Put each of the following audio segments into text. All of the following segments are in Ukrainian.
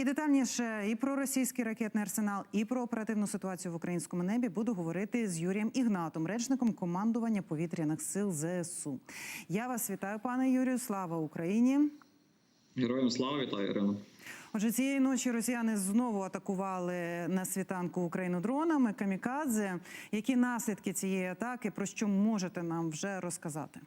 І детальніше і про російський ракетний арсенал, і про оперативну ситуацію в українському небі буду говорити з Юрієм Ігнатом, речником командування повітряних сил ЗСУ. Я вас вітаю, пане Юрію. Слава Україні! Героям слава вітаю, Ірина. Отже, цієї ночі росіяни знову атакували на світанку Україну дронами камікадзе. Які наслідки цієї атаки? Про що можете нам вже розказати?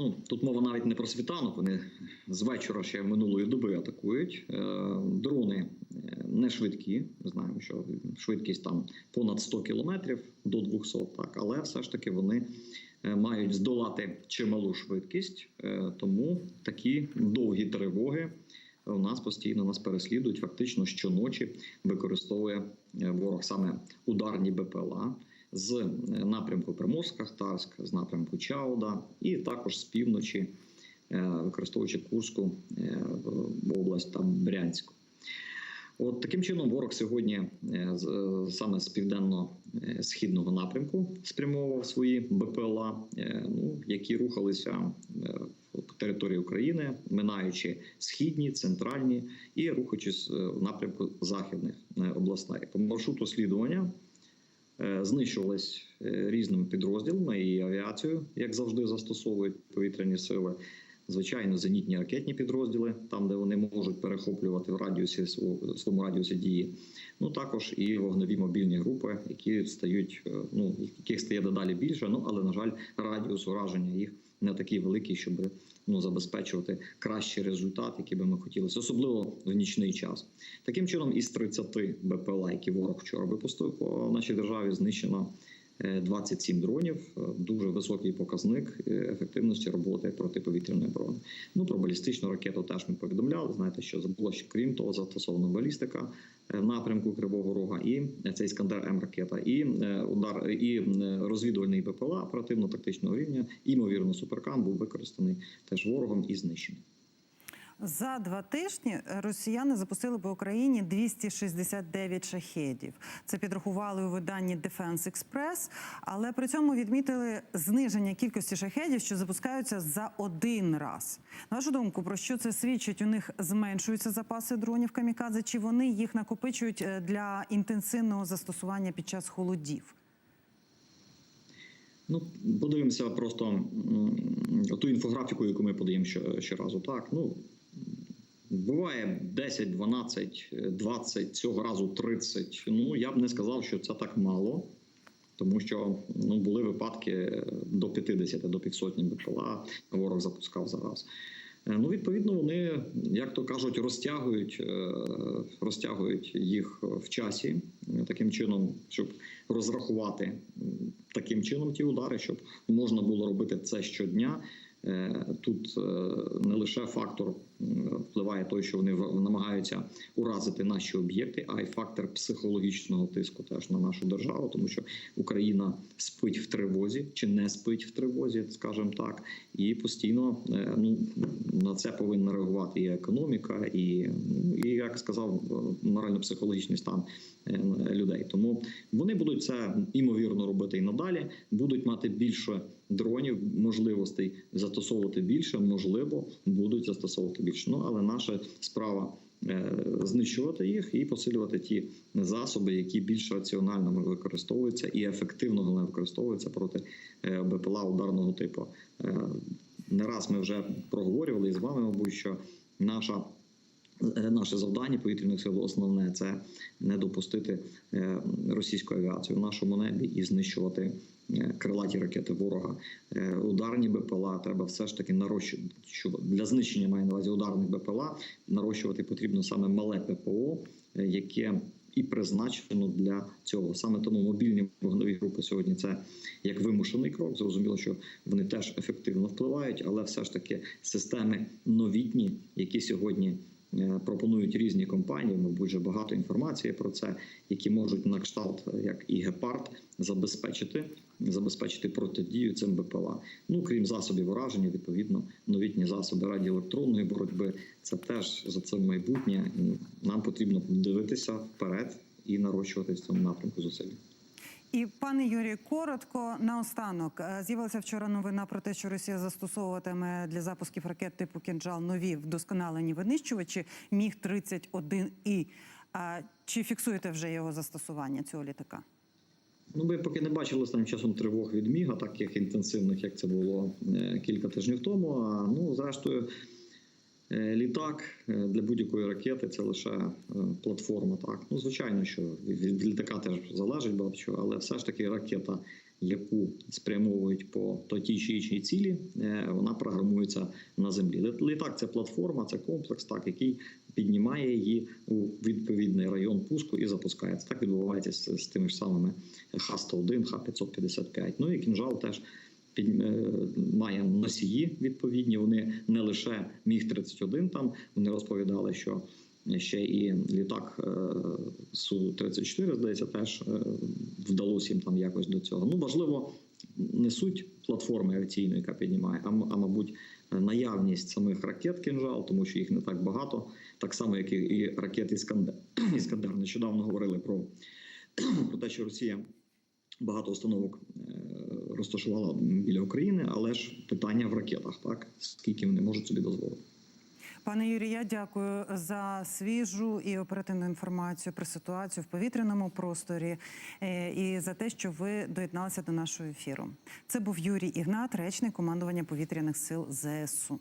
Ну тут мова навіть не про світанок. Вони з вечора ще минулої доби атакують. Е, Дрони е, не швидкі. Ми знаємо, що швидкість там понад 100 кілометрів до 200, так але все ж таки вони е, мають здолати чималу швидкість, тому такі довгі тривоги. У нас постійно нас переслідують. Фактично щоночі використовує ворог саме ударні БПЛА з е, напрямку Приморськ-Ахтарськ, з напрямку Чауда, і також з півночі, е, використовуючи Курську е, область та Брянську. От таким чином ворог сьогодні саме з південно-східного напрямку спрямовував свої БПЛА, ну, які рухалися по території України, минаючи східні, центральні і рухаючись в напрямку західних областей. По маршруту слідування знищувались е, різними підрозділами і авіацією, як завжди застосовують повітряні сили. Звичайно, зенітні ракетні підрозділи, там де вони можуть перехоплювати в радіусі своєму радіусі дії. Ну також і вогневі мобільні групи, які стають, е, ну яких стає дедалі більше. Ну але на жаль, радіус ураження їх не такий великий, щоб ну забезпечувати кращий результат, який би ми хотілося, особливо в нічний час. Таким чином, із 30 БПЛА, які ворог вчора випустив по нашій державі, знищено 27 дронів. Е, Дуже високий показник е, ефективності роботи протиповітряної оборони. Ну про балістичну ракету теж ми повідомляли. Знаєте, що забуло, що крім того, застосована балістика е, в напрямку Кривого Рога, і е, це іскандер М ракета, і е, удар і е, розвідувальний БПЛА оперативно-тактичного рівня. Імовірно, суперкам був використаний теж ворогом і знищений. За два тижні росіяни запустили по Україні 269 шахедів. Це підрахували у виданні Defense Express, але при цьому відмітили зниження кількості шахедів, що запускаються за один раз. На вашу думку, про що це свідчить? У них зменшуються запаси дронів камікадзе, чи вони їх накопичують е, для інтенсивного застосування під час холодів? Ну, подивимося просто ту інфографіку, яку ми подаємо щоразу. Так, ну буває 10, 12, 20, цього разу 30. Ну я б не сказав, що це так мало, тому що ну були випадки до 50, до півсотні БПЛА ворог запускав зараз. Е, Ну, відповідно, вони, як то кажуть, розтягують, е, розтягують їх в часі е, таким чином, щоб розрахувати таким чином ті удари, щоб можна було робити це щодня. Тут не лише фактор впливає той, що вони намагаються уразити наші об'єкти, а й фактор психологічного тиску теж на нашу державу, тому що Україна спить в тривозі чи не спить в тривозі, скажімо так, і постійно е, ну на це повинна реагувати і економіка, і, і як сказав, е, морально-психологічний стан е, людей. Тому вони будуть це імовірно робити і надалі, будуть мати більше дронів, можливостей застосовувати більше, можливо, будуть застосовувати більше. Ну але наша справа. е, Знищувати їх і посилювати ті засоби, які більш раціонально використовуються і ефективно головне, використовуються проти е, БПЛА ударного типу. Е, Не раз ми вже проговорювали і з вами, мабуть, що наша Наше завдання повітряних сил основне це не допустити російську авіацію в нашому небі і знищувати крилаті ракети ворога. Е, Ударні БПЛА треба все ж таки нарощувати для знищення має на увазі ударних БПЛА. Нарощувати потрібно саме мале ППО, е, яке і призначено для цього. Саме тому мобільні вогневі групи сьогодні це як вимушений крок. Зрозуміло, що вони теж ефективно впливають, але все ж таки системи новітні, які сьогодні. Е, Пропонують різні компанії, мабуть, багато інформації про це, які можуть на кшталт, як і гепард, забезпечити забезпечити протидію цим БПЛА. Ну крім засобів ураження, відповідно, новітні засоби радіоелектронної боротьби. Це теж за цим майбутнє. Нам потрібно дивитися вперед і нарощувати в цьому напрямку зусилля. І пане Юрію, коротко наостанок Е, з'явилася вчора новина про те, що Росія застосовуватиме для запусків ракет типу «Кінжал» нові вдосконалені винищувачі міг 31 і а, чи фіксуєте вже його застосування цього літака? Ну, ми поки не бачили останнім часом тривог від Міга, таких інтенсивних, як це було е, кілька тижнів тому. А ну, зрештою, літак е, для будь-якої ракети це лише е, платформа. Так, ну звичайно, що від літака теж залежить чого, але все ж таки ракета, яку спрямовують по тій чи іншій цілі, е, вона програмується на землі. Літак це платформа, це комплекс, так який піднімає її у відповідний район пуску і запускається. Так відбувається з, тими ж самими Х-101, Х-555. Ну і кінжал теж е, має носії відповідні. Вони не лише міг 31 там. Вони розповідали, що ще і літак е, су 34 здається, теж е, вдалося їм там якось до цього. Ну важливо не суть платформи авіаційної, яка піднімає, а, а мабуть наявність самих ракет кінжал, тому що їх не так багато, так само як і ракет Іскандер. Іскандер. Нещодавно говорили про, про те, що Росія багато установок е, розташувала біля України, але ж питання в ракетах, так скільки вони можуть собі дозволити. Пане Юрію, я дякую за свіжу і оперативну інформацію про ситуацію в повітряному просторі е, і за те, що ви доєдналися до нашого ефіру. Це був Юрій Ігнат, речник командування повітряних сил ЗСУ.